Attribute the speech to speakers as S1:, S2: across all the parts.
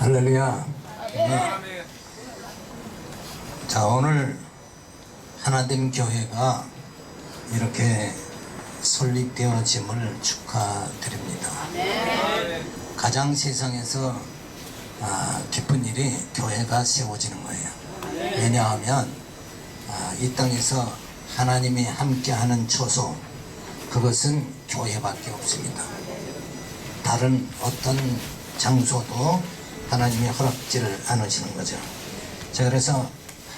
S1: 할렐루야. 네. 자, 오늘 하나됨 교회가 이렇게 설립되어짐을 축하드립니다. 가장 세상에서 아, 기쁜 일이 교회가 세워지는 거예요. 왜냐하면 아, 이 땅에서 하나님이 함께하는 초소 그것은 교회밖에 없습니다. 다른 어떤 장소도 하나님이 허락지를 않으시는 거죠. 자, 그래서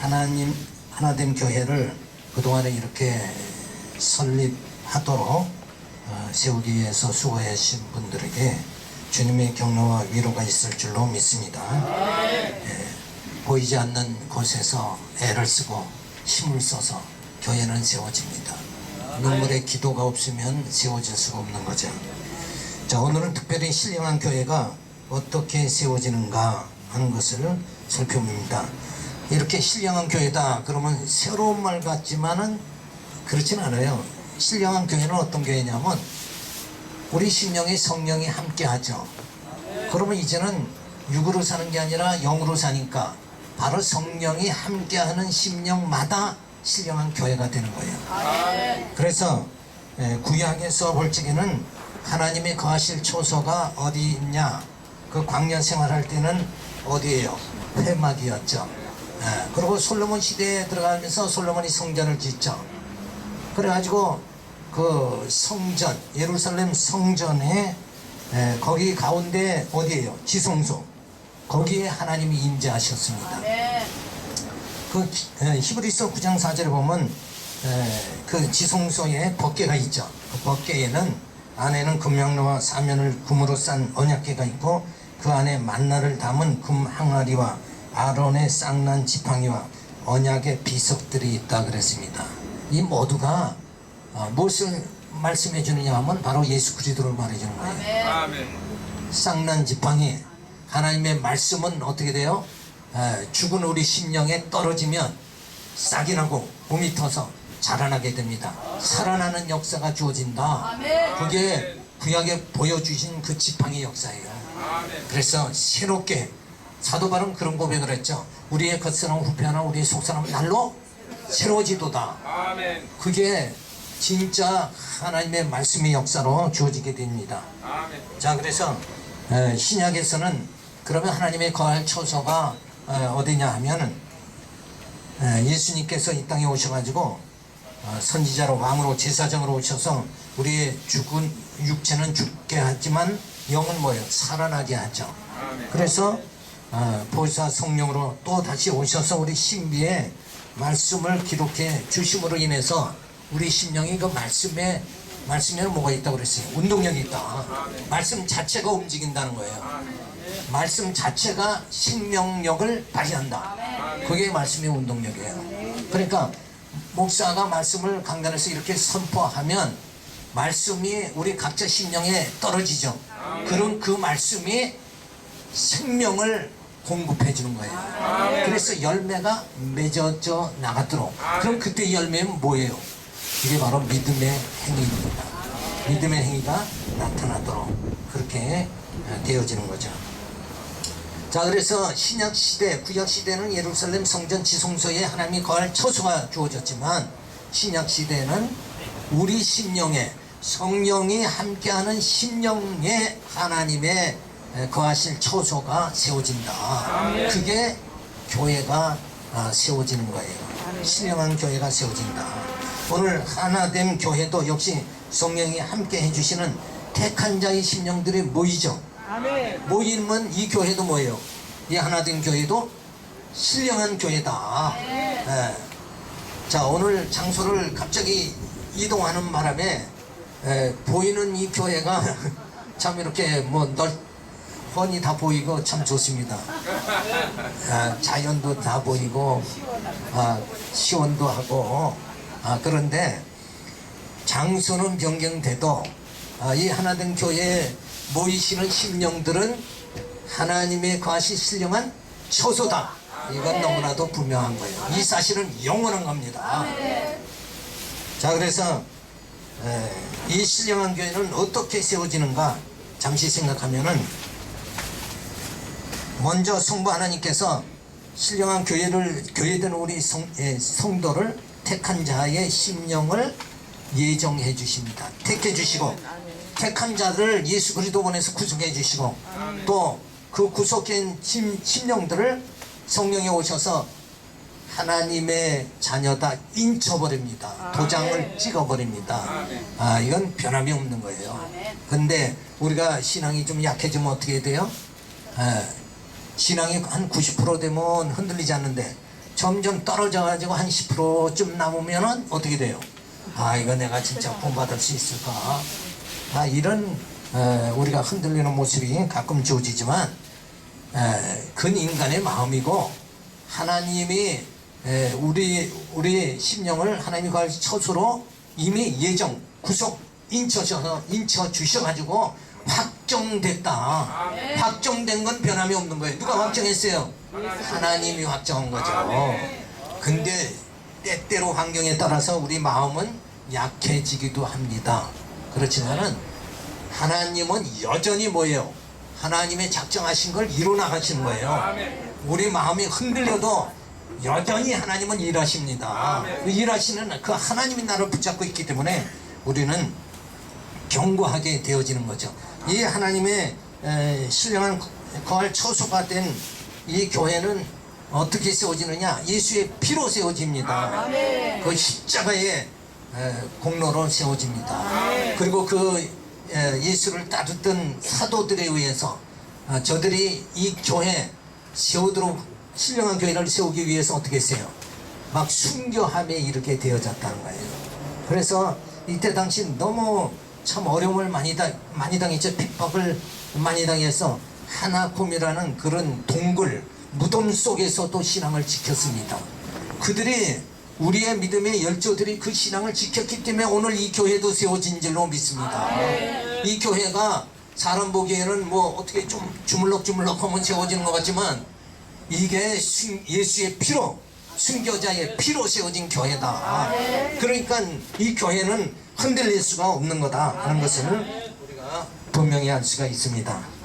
S1: 하나님, 하나됨 교회를 그동안에 이렇게 설립하도록 어, 세우기 위해서 수고하신 분들에게 주님의 격려와 위로가 있을 줄로 믿습니다. 예, 보이지 않는 곳에서 애를 쓰고 힘을 써서 교회는 세워집니다. 눈물의 기도가 없으면 세워질 수가 없는 거죠. 자, 오늘은 특별히 신령한 교회가 어떻게 세워지는가 하는 것을 살펴봅니다. 이렇게 신령한 교회다 그러면 새로운 말 같지만은 그렇진 않아요. 신령한 교회는 어떤 교회냐면 우리 심령의 성령이 함께 하죠. 그러면 이제는 육으로 사는 게 아니라 영으로 사니까 바로 성령이 함께하는 심령마다 신령한 교회가 되는 거예요. 그래서 에, 구약에서 볼 적에는 하나님의 거하실 초소가 어디 있냐? 그 광야 생활할 때는 어디예요? 회막이었죠. 에, 그리고 솔로몬 시대에 들어가면서 솔로몬이 성전을 짓죠. 그래가지고 그 성전 예루살렘 성전에 에, 거기 가운데 어디예요? 지성소. 거기에 하나님이 임재하셨습니다. 그 기- 에, 히브리서 9장 4절에 보면 에, 그 지성소에 법궤가 있죠. 그 법궤에는 안에는 금양로와 사면을 금으로 싼 언약궤가 있고 그 안에 만나를 담은 금 항아리와 아론의 쌍난 지팡이와 언약의 비석들이 있다 그랬습니다. 이 모두가 어, 무엇을 말씀해 주느냐 하면 바로 예수 그리스도를 말해 주는 거예요.
S2: 아멘.
S1: 쌍난 지팡이 하나님의 말씀은 어떻게 돼요? 에, 죽은 우리 심령에 떨어지면 싹이 나고 봄이 터서 자라나게 됩니다. 살아나는 역사가 주어진다. 그게 구약에 보여주신 그 지팡이 역사예요. 그래서 새롭게 사도 바울은 그런 고백을 했죠. 우리의 겉사람 후패하나 우리의 속사람 날로 새로워지도다. 그게 진짜 하나님의 말씀의 역사로 주어지게 됩니다. 자 그래서 에, 신약에서는 그러면 하나님의 거할 처소가 에, 어디냐 하면은 에, 예수님께서 이 땅에 오셔가지고 어, 선지자로 왕으로 제사장으로 오셔서 우리의 죽은 육체는 죽게 하지만 영은 뭐예요? 살아나게 하죠.
S2: 아멘.
S1: 그래서 어, 보사 성령으로 또 다시 오셔서 우리 신비에 말씀을 기록해 주심으로 인해서 우리 심령이 그 말씀에 말씀에는 뭐가 있다고 그랬어요? 운동력이 있다. 말씀 자체가 움직인다는 거예요. 말씀 자체가 생명력을 발휘한다. 그게 말씀의 운동력이에요. 그러니까 목사가 말씀을 강단에서 이렇게 선포하면 말씀이 우리 각자 심령에 떨어지죠. 그럼 그 말씀이 생명을 공급해 주는 거예요. 그래서 열매가 맺어져 나가도록. 그럼 그때 열매는 뭐예요? 이게 바로 믿음의 행위입니다. 믿음의 행위가 나타나도록 그렇게 어, 되어지는 거죠. 자 그래서 신약 시대, 구약 시대는 예루살렘 성전 지성소에 하나님이 거할 처소가 주어졌지만 신약 시대는 우리 심령에 성령이 함께하는 심령에 하나님의 에, 거하실 처소가 세워진다. 그게 교회가 아, 세워지는 거예요. 신령한 교회가 세워진다. 오늘 하나됨 교회도 역시 성령이 함께 해주시는 택한 자의 심령들이 모이죠.
S2: 아멘.
S1: 모이면 이 교회도 뭐예요? 이 하나된 교회도 신령한 교회다. 예. 자 오늘 장소를 갑자기 이동하는 바람에 예, 보이는 이 교회가 참 이렇게 뭐 넓 훤히 다 보이고 참 좋습니다. 아, 자연도 다 보이고 아, 시원도 하고 아, 그런데 장소는 변경돼도 아, 이 하나된 교회에 모이시는 심령들은 하나님의 과시 신령한 처소다. 이건 너무나도 분명한 거예요. 이 사실은 영원한 겁니다. 자 그래서 에, 이 신령한 교회는 어떻게 세워지는가 잠시 생각하면은 먼저 성부 하나님께서 신령한 교회를 교회된 우리 성, 예, 성도를 택한 자의 심령을 예정해 주십니다. 택해 주시고 택한 자를 예수 그리스도 보내서 구속해 주시고 또 그 구속된 심, 심령들을 성령이 오셔서 하나님의 자녀다 인쳐버립니다. 도장을 찍어버립니다. 아 이건 변함이 없는 거예요. 근데 우리가 신앙이 좀 약해지면 어떻게 돼요? 예, 신앙이 한 90% 되면 흔들리지 않는데 점점 떨어져 가지고 한 10%쯤 남으면은 어떻게 돼요? 아 이거 내가 진짜 본받을 수 있을까? 아 이런 에, 우리가 흔들리는 모습이 가끔 주어지지만 에, 그건 인간의 마음이고 하나님이 에, 우리 우리 심령을 하나님이 갈 처소로 이미 예정 구속 인쳐셔서 인쳐 주셔가지고 확정됐다. 확정된 건 변함이 없는 거예요. 누가 확정했어요? 하나님이 확정한 거죠. 근데 때때로 환경에 따라서 우리 마음은 약해지기도 합니다. 그렇지만은 하나님은 여전히 뭐예요? 하나님의 작정하신 걸 이뤄 나가시는 거예요. 우리 마음이 흔들려도 여전히 하나님은 일하십니다. 그 일하시는 그 하나님이 나를 붙잡고 있기 때문에 우리는 견고하게 되어지는 거죠. 이 하나님의 에, 신령한 거할 처소가 된 이 교회는 어떻게 세워지느냐? 예수의 피로 세워집니다. 그 십자가의 에, 공로로 세워집니다. 그리고 그 에, 예수를 따르던 사도들에 의해서 아, 저들이 이 교회 세우도록 신령한 교회를 세우기 위해서 어떻게 했어요? 막 순교함에 이르게 되어졌다는 거예요. 그래서 이때 당시 너무 참 어려움을 많이, 다, 많이 당했죠. 핍박을 많이 당해서 하나콤이라는 그런 동굴, 무덤 속에서도 신앙을 지켰습니다. 그들이 우리의 믿음의 열조들이 그 신앙을 지켰기 때문에 오늘 이 교회도 세워진 줄로 믿습니다. 이 교회가 사람 보기에는 뭐 어떻게 좀 주물럭주물럭 하면 세워지는 것 같지만 이게 순- 예수의 피로 순교자의 피로 세워진 교회다. 그러니까 이 교회는 흔들릴 수가 없는 거다 하는 것을 우리가 분명히 알 수가 있습니다.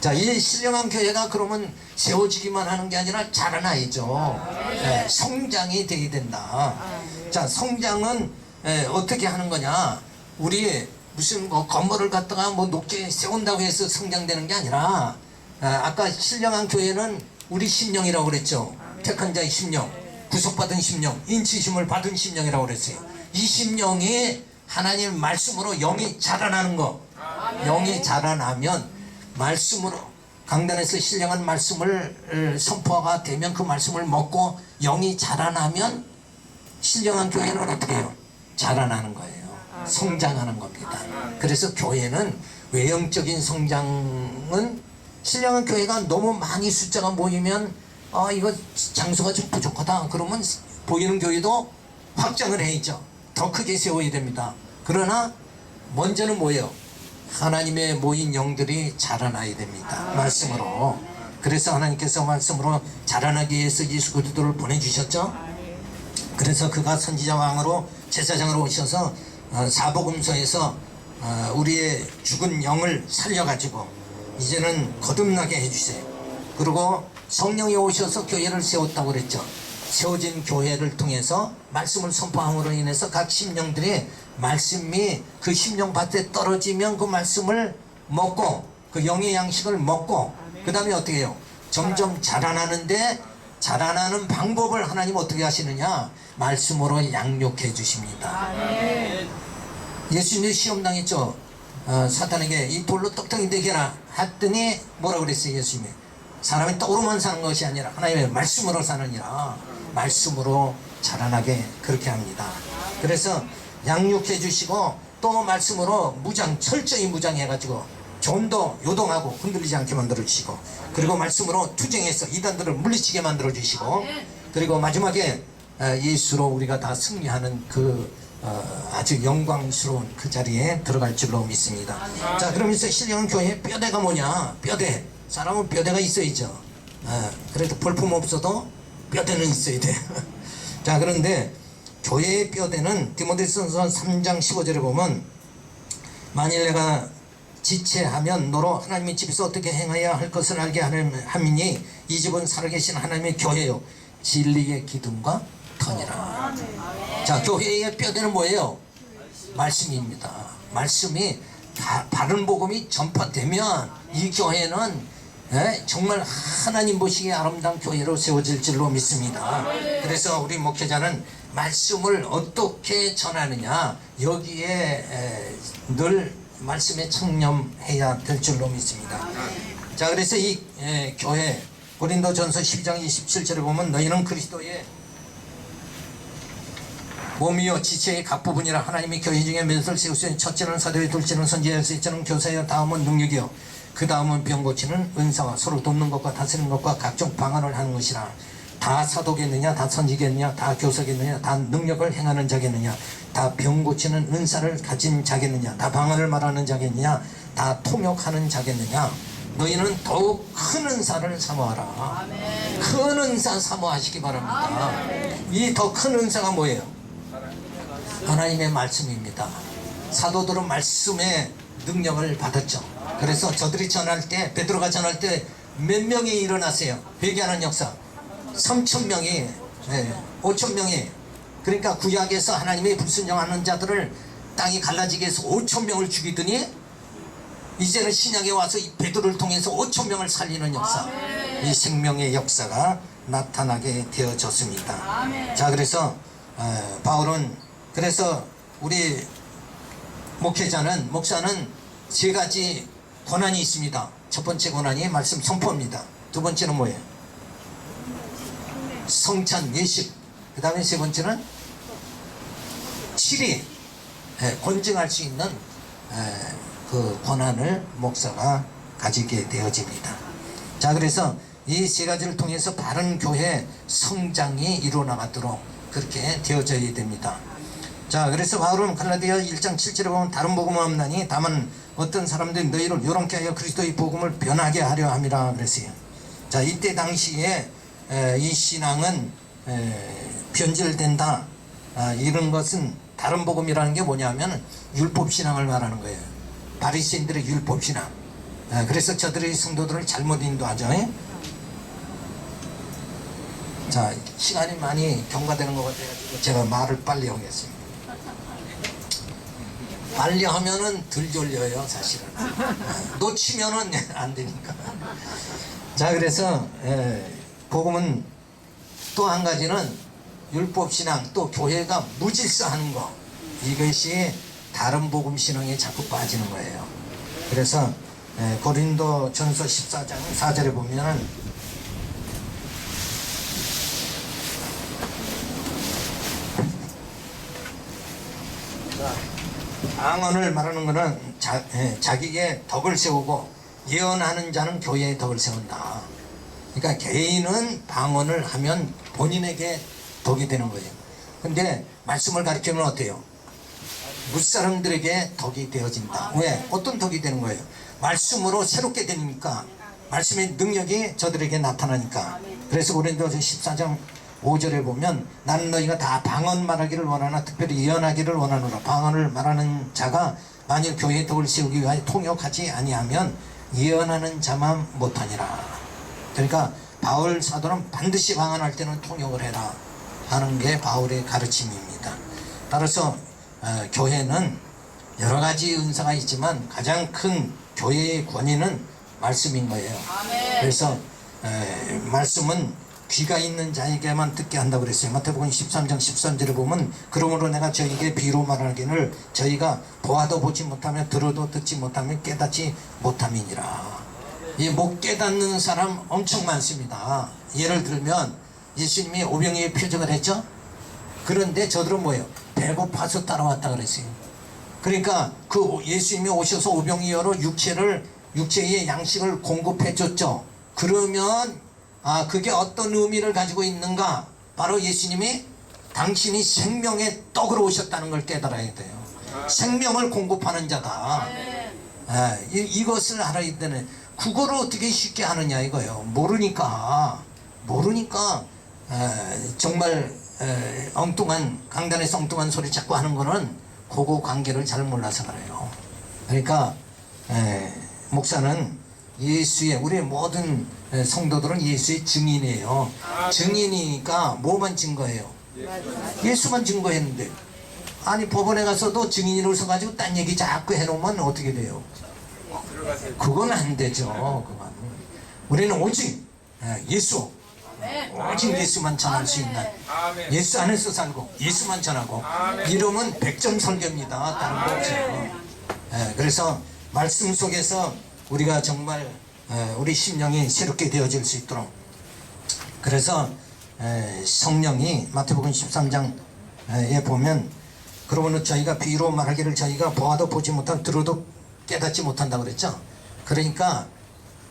S1: 자, 이 신령한 교회가 그러면 세워지기만 하는 게 아니라 자라나야죠. 예, 성장이 되어야 된다. 자, 성장은 예, 어떻게 하는 거냐? 우리 무슨 뭐 건물을 갖다가 뭐 높게 세운다고 해서 성장되는 게 아니라 아, 아까 신령한 교회는 우리 심령이라고 그랬죠. 택한 자의 심령, 구속받은 심령, 인치심을 받은 심령이라고 그랬어요. 이 심령이 하나님 말씀으로 영이 자라나는 거. 영이 자라나면 말씀으로 강단에서 신령한 말씀을 어, 선포가 되면 그 말씀을 먹고 영이 자라나면 신령한 교회는 어떻게 해요? 자라나는 거예요. 성장하는 겁니다. 그래서 교회는 외형적인 성장은 신령한 교회가 너무 많이 숫자가 모이면 아 이거 장소가 좀 부족하다 그러면 보이는 교회도 확장을 해야죠. 더 크게 세워야 됩니다. 그러나 먼저는 뭐예요? 하나님의 모인 영들이 자라나야 됩니다. 말씀으로. 그래서 하나님께서 말씀으로 자라나기 위해서 예수 그리스도를 보내주셨죠. 그래서 그가 선지자 왕으로 제사장으로 오셔서 어, 사복음서에서 어, 우리의 죽은 영을 살려가지고 이제는 거듭나게 해주세요. 그리고 성령이 오셔서 교회를 세웠다고 그랬죠. 세워진 교회를 통해서 말씀을 선포함으로 인해서 각 심령들이 말씀이 그 심령 밭에 떨어지면 그 말씀을 먹고 그 영의 양식을 먹고 그 다음에 어떻게 해요? 점점 자라나는데 자라나는 방법을 하나님 어떻게 하시느냐? 말씀으로 양육해 주십니다. 예수님이 시험 당했죠. 어, 사탄에게 이 돌로 떡덩이 되게라 했더니 뭐라 그랬어요 예수님이 사람이 떡으로만 사는 것이 아니라 하나님의 말씀으로 사느니라 말씀으로 자라나게 그렇게 합니다. 그래서 양육해 주시고 또 말씀으로 무장 철저히 무장해 가지고 좀더 요동하고 흔들리지 않게 만들어 주시고 그리고 말씀으로 투쟁해서 이단들을 물리치게 만들어 주시고 그리고 마지막에 어, 예수로 우리가 다 승리하는 그 어, 아주 영광스러운 그 자리에 들어갈 줄로 믿습니다. 자, 그러면서 신령한 교회 뼈대가 뭐냐? 뼈대. 사람은 뼈대가 있어야죠. 어, 그래도 볼품 없어도 뼈대는 있어야 돼. 자, 그런데 교회의 뼈대는 디모데전서 3장 15절에 보면 만일 내가 지체하면 너로 하나님의 집에서 어떻게 행해야 할 것을 알게 함이니 이 집은 살아계신 하나님의 교회요 진리의 기둥과 터니라 자 교회의 뼈대는 뭐예요? 말씀입니다 말씀이 바, 바른 복음이 전파되면 이 교회는 예, 정말 하나님 보시기에 아름다운 교회로 세워질 줄로 믿습니다 그래서 우리 목회자는 말씀을 어떻게 전하느냐 여기에 에, 늘 말씀에 청렴해야 될 줄로 믿습니다. 자 그래서 이 에, 교회 고린도전서 12장 27절에 보면 너희는 그리스도의 몸이요 지체의 각 부분이라 하나님이 교회 중에 몇을 세우시니 첫째는 사도요 둘째는 선지자요 셋째는 교사요 다음은 능력이요. 그 다음은 병 고치는 은사와 서로 돕는 것과 다스리는 것과 각종 방언을 하는 것이라. 다 사도겠느냐 다 선지겠느냐 다 교사겠느냐 다 능력을 행하는 자겠느냐 다 병 고치는 은사를 가진 자겠느냐 다 방언을 말하는 자겠느냐 다 통역하는 자겠느냐. 너희는 더욱 큰 은사를 사모하라. 큰 은사 사모하시기 바랍니다. 이 더 큰 은사가 뭐예요? 하나님의 말씀입니다. 사도들은 말씀의 능력을 받았죠. 그래서 저들이 전할 때 베드로가 전할 때 몇 명이 일어났어요. 회개하는 역사. 3천 명이 네, 5천 명이 그러니까 구약에서 하나님의 불순종하는 자들을 땅이 갈라지게 해서 5천 명을 죽이더니 이제는 신약에 와서 이 베드로를 통해서 5천 명을 살리는 역사. 이 생명의 역사가 나타나게 되어졌습니다. 자 그래서 어, 바울은 그래서 우리 목회자는 목사는 세 가지 권한이 있습니다. 첫 번째 권한이 말씀 선포입니다. 두 번째는 뭐예요? 성찬 예식. 그 다음에 세 번째는 예, 권증할 수 있는 에, 그 권한을 목사가 가지게 되어집니다. 자 그래서 이 세 가지를 통해서 바른 교회 성장이 이루어나가도록 그렇게 되어져야 됩니다. 자 그래서 바울은 갈라디아 1장 7절에 보면 다른 복음은 없나니 다만 어떤 사람들이 너희를 요렇게 하여 그리스도의 복음을 변하게 하려 함이라 그랬어요. 자 이때 당시에 에, 이 신앙은 에, 변질된다 아, 이런 것은 다른 복음이라는 게 뭐냐면 율법 신앙을 말하는 거예요. 바리새인들의 율법 신앙. 아, 그래서 저들의 성도들을 잘못 인도하죠. 예? 자 시간이 많이 경과되는 것 같아가지고 제가 말을 빨리 하겠습니다. 빨리 하면은 덜 졸려요 사실은. 아, 놓치면은 안 되니까. 자 그래서 에, 복음은 또 한 가지는 율법 신앙 또 교회가 무질서하는 거. 이것이 다른 복음 신앙에 자꾸 빠지는 거예요. 그래서 에, 고린도 전서 14장 4절에 보면은 방언을 말하는 것은 자, 예, 자기의 덕을 세우고 예언하는 자는 교회의 덕을 세운다. 그러니까 개인은 방언을 하면 본인에게 덕이 되는 거예요. 근데 말씀을 가르치면 어때요? 무사람들에게 덕이 되어진다. 왜? 어떤 덕이 되는 거예요? 말씀으로 새롭게 되니까 말씀의 능력이 저들에게 나타나니까 그래서 고린도서 14장 5절에 보면 나는 너희가 다 방언 말하기를 원하나 특별히 예언하기를 원하노라. 방언을 말하는 자가 만일 교회의 덕을 세우기 위하여 통역하지 아니하면 예언하는 자만 못하니라. 그러니까 바울 사도는 반드시 방언할 때는 통역을 해라 하는 게 바울의 가르침입니다. 따라서 어, 교회는 여러 가지 은사가 있지만 가장 큰 교회의 권위는 말씀인 거예요. 그래서 에, 말씀은 귀가 있는 자에게만 듣게 한다고 그랬어요. 마태복음 13장 13절에 보면 그러므로 내가 저에게 비로 말하기를 저희가 보아도 보지 못하며 들어도 듣지 못하며 깨닫지 못함이니라. 이못 깨닫는 사람 엄청 많습니다. 예를 들면 예수님이 오병이의 표적을 했죠. 그런데 저들은 뭐예요? 배고파서 따라왔다 그랬어요. 그러니까 그 예수님이 오셔서 오병이어로 육체를 육체의 양식을 공급해 줬죠. 그러면 아 그게 어떤 의미를 가지고 있는가? 바로 예수님이 당신이 생명의 떡으로 오셨다는 걸 깨달아야 돼요. 생명을 공급하는 자다. 아, 이, 이것을 알아야 되는 그거를 어떻게 쉽게 하느냐 이거예요. 모르니까 모르니까 에, 정말 에, 엉뚱한 강단에서 엉뚱한 소리 자꾸 하는 거는 그거 관계를 잘 몰라서 그래요. 그러니까 에, 목사는 예수의 우리 모든 에, 성도들은 예수의 증인이에요. 증인이니까 뭐만 증거해요? 예수만 증거했는데 아니 법원에 가서 도 증인으로 서 가지고 딴 얘기 자꾸 해놓으면 어떻게 돼요? 그건 안 되죠. 그건 우리는 오직 에, 예수 오직 예수만 전할 수 있는. 예수 안에서 살고 예수만 전하고 이름은 백점 설교입니다. 다른 거 없어요. 예, 그래서 말씀 속에서 우리가 정말 예, 우리 심령이 새롭게 되어질 수 있도록 그래서 예, 성령이 마태복음 13장에 보면 그러면 저희가 비로 말하기를 저희가 보아도 보지 못하고 들어도 깨닫지 못한다 그랬죠. 그러니까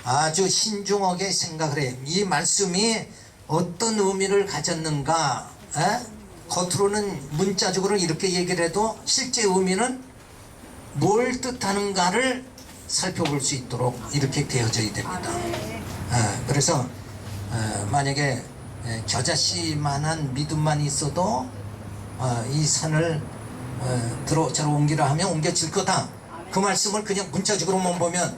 S1: 아주 신중하게 생각을 해요. 이 말씀이 어떤 의미를 가졌는가, 에? 겉으로는 문자적으로 이렇게 얘기를 해도 실제 의미는 뭘 뜻하는가를 살펴볼 수 있도록 이렇게 되어져야 됩니다. 에, 그래서 에, 만약에 에, 겨자씨만한 믿음만 있어도 어, 이 산을 어, 들어 저로 옮기라 하면 옮겨질 거다. 그 말씀을 그냥 문자적으로만 보면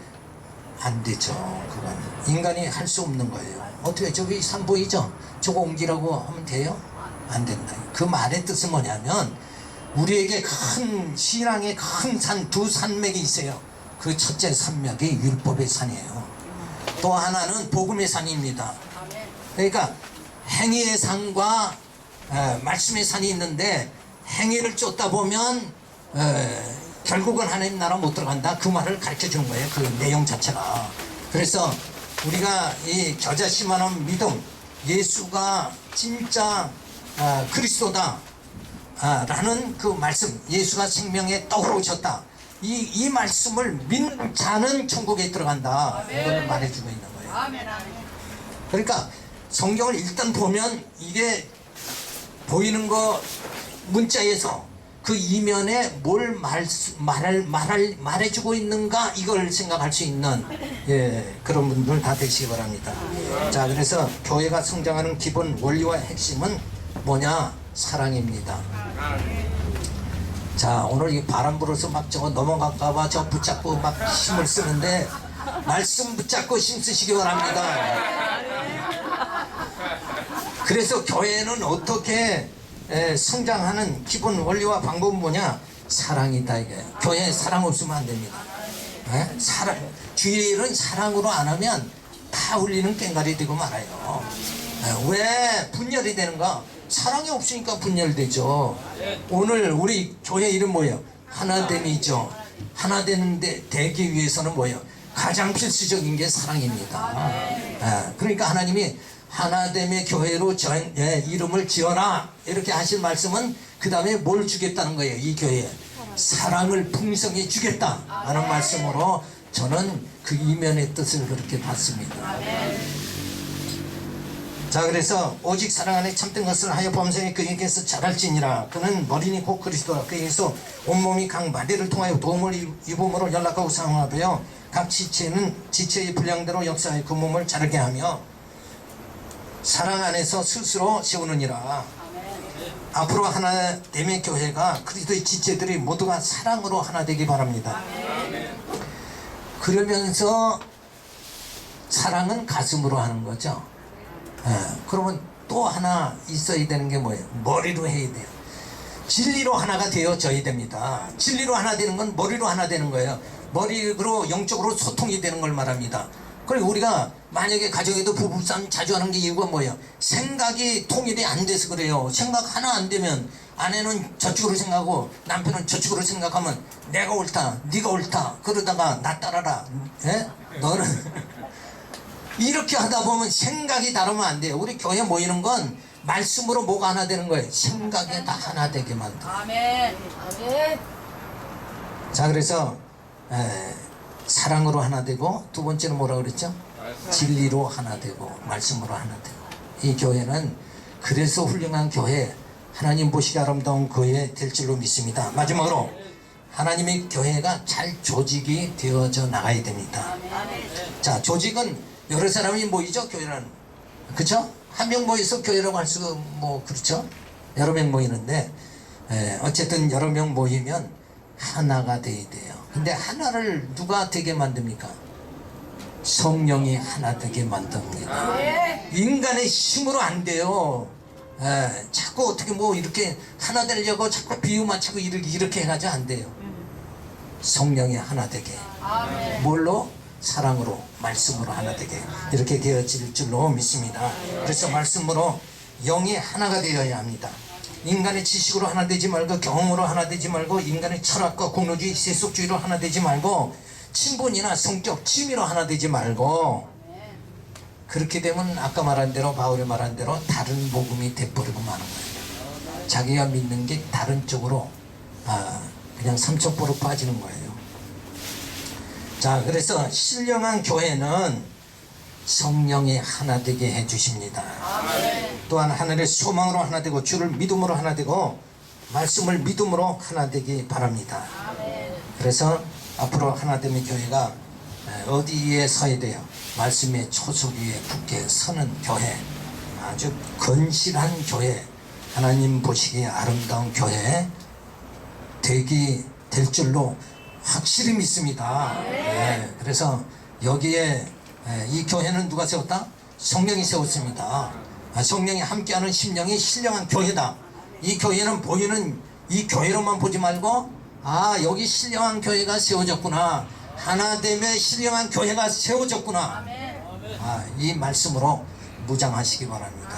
S1: 안 되죠. 그건 인간이 할 수 없는 거예요. 어떻게 저기 산 보이죠? 저거 옮기라고 하면 돼요? 안 된다. 그 말의 뜻은 뭐냐면 우리에게 큰 신앙의 큰 산 두 산맥이 있어요. 그 첫째 산맥이 율법의 산이에요. 또 하나는 복음의 산입니다. 그러니까 행위의 산과 에, 말씀의 산이 있는데 행위를 쫓다 보면 에, 결국은 하나님 나라 못 들어간다 그 말을 가르쳐 주는 거예요 그 내용 자체가 그래서 우리가 이 겨자씨만한 믿음 예수가 진짜 아, 그리스도다 아, 라는 그 말씀 예수가 생명의 떡으로 오셨다 이, 이 말씀을 믿는 자는 천국에 들어간다 이걸 말해주고 있는 거예요
S3: 아멘 아멘.
S1: 그러니까 성경을 일단 보면 이게 보이는 거 문자에서 그 이면에 뭘 말, 말할, 말할, 말해주고 있는가 이걸 생각할 수 있는 예, 그런 분들 다 되시기 바랍니다. 자, 그래서 교회가 성장하는 기본 원리와 핵심은 뭐냐? 사랑입니다. 자, 오늘 이 바람 불어서 막 저거 넘어갈까봐 저 붙잡고 막 힘을 쓰는데 말씀 붙잡고 힘 쓰시기 바랍니다. 그래서 교회는 어떻게 에, 성장하는 기본 원리와 방법은 뭐냐? 사랑이다 이게. 교회에 사랑 없으면 안 됩니다. 에? 사랑 주의 일은 사랑으로 안 하면 다 울리는 깽가리 되고 말아요. 에, 왜 분열이 되는가? 사랑이 없으니까 분열되죠. 오늘 우리 교회 이름 뭐예요? 하나됨이죠. 하나 되는데 되기 위해서는 뭐예요? 가장 필수적인 게 사랑입니다. 에, 그러니까 하나님이 하나됨의 교회로 저, 예, 이름을 지어라 이렇게 하신 말씀은 그 다음에 뭘 주겠다는 거예요 이 교회에 사랑을 풍성히 주겠다 하는 말씀으로 저는 그 이면의 뜻을 그렇게 봤습니다 자 그래서 오직 사랑 안에 참된 것을 하여 범생에 그에게서 자랄지니라 그는 머리니 곧 그리스도라 그에게서 온몸이 각 마디를 통하여 도움을 입- 입음으로 연락하고 상하되어 각 지체는 지체의 분량대로 역사의 그 몸을 자르게 하며 사랑 안에서 스스로 세우느니라. 앞으로 하나됨의 교회가 그리스도의 지체들이 모두가 사랑으로 하나 되기 바랍니다. 그러면서 사랑은 가슴으로 하는 거죠. 예, 그러면 또 하나 있어야 되는 게 뭐예요? 머리로 해야 돼요. 진리로 하나가 되어져야 됩니다. 진리로 하나 되는 건 머리로 하나 되는 거예요. 머리로 영적으로 소통이 되는 걸 말합니다. 그리고 우리가 만약에 가정에도 부부싸움 자주 하는 게 이유가 뭐예요? 생각이 통일이 안 돼서 그래요. 생각 하나 안 되면 아내는 저쪽으로 생각하고 남편은 저쪽으로 생각하면 내가 옳다, 네가 옳다. 그러다가 나 따라라. 예? 너는 이렇게 하다 보면 생각이 다르면 안 돼요. 우리 교회 모이는 건 말씀으로 뭐가 하나 되는 거예요. 생각에 다 하나 되게 만들어.
S3: 아멘. 아멘.
S1: 자 그래서 에, 사랑으로 하나 되고 두 번째는 뭐라 그랬죠? 진리로 하나 되고 말씀으로 하나 되고 이 교회는 그래서 훌륭한 교회 하나님 보시기 아름다운 교회 될 줄로 믿습니다. 마지막으로 하나님의 교회가 잘 조직이 되어져 나가야 됩니다. 자 조직은 여러 사람이 모이죠 교회는 그쵸? 한 명 모여서 교회라고 할 수가 뭐 그렇죠? 여러 명 모이는데 에, 어쨌든 여러 명 모이면 하나가 돼야 돼요. 근데 하나를 누가 되게 만듭니까? 성령이 하나 되게 만듭니다.
S3: 네.
S1: 인간의 힘으로 안 돼요. 예, 자꾸 어떻게 뭐 이렇게 하나 되려고 자꾸 비유 맞추고 이렇게, 이렇게 해가지고 안 돼요. 성령이 하나 되게.
S3: 아멘.
S1: 뭘로? 사랑으로, 말씀으로 하나 되게. 이렇게 되어질 줄로 믿습니다. 그래서 말씀으로 영이 하나가 되어야 합니다. 인간의 지식으로 하나 되지 말고 경험으로 하나 되지 말고 인간의 철학과 공로주의, 세속주의로 하나 되지 말고 친분이나 성격, 취미로 하나 되지 말고 그렇게 되면 아까 말한 대로 바울이 말한 대로 다른 복음이 돼버리고 마는 거예요. 자기가 믿는 게 다른 쪽으로 아, 그냥 삼천포로 빠지는 거예요. 자, 그래서 신령한 교회는 성령이 하나 되게 해 주십니다. 또한 하늘의 소망으로 하나 되고 주를 믿음으로 하나 되고 말씀을 믿음으로 하나 되기 바랍니다. 그래서 앞으로 하나됨의 교회가 에, 어디에 서야 돼요? 말씀의 초석 위에 굳게 서는 교회 아주 건실한 교회 하나님 보시기에 아름다운 교회 되기 될 줄로 확실히 믿습니다. 네, 그래서 여기에 에, 이 교회는 누가 세웠다? 성령이 세웠습니다. 아, 성령이 함께하는 심령이 신령한 교회다. 이 교회는 보이는 이 교회로만 보지 말고 아 여기 신령한 교회가 세워졌구나. 하나됨의 신령한 교회가 세워졌구나. 아, 이 말씀으로 무장하시기 바랍니다.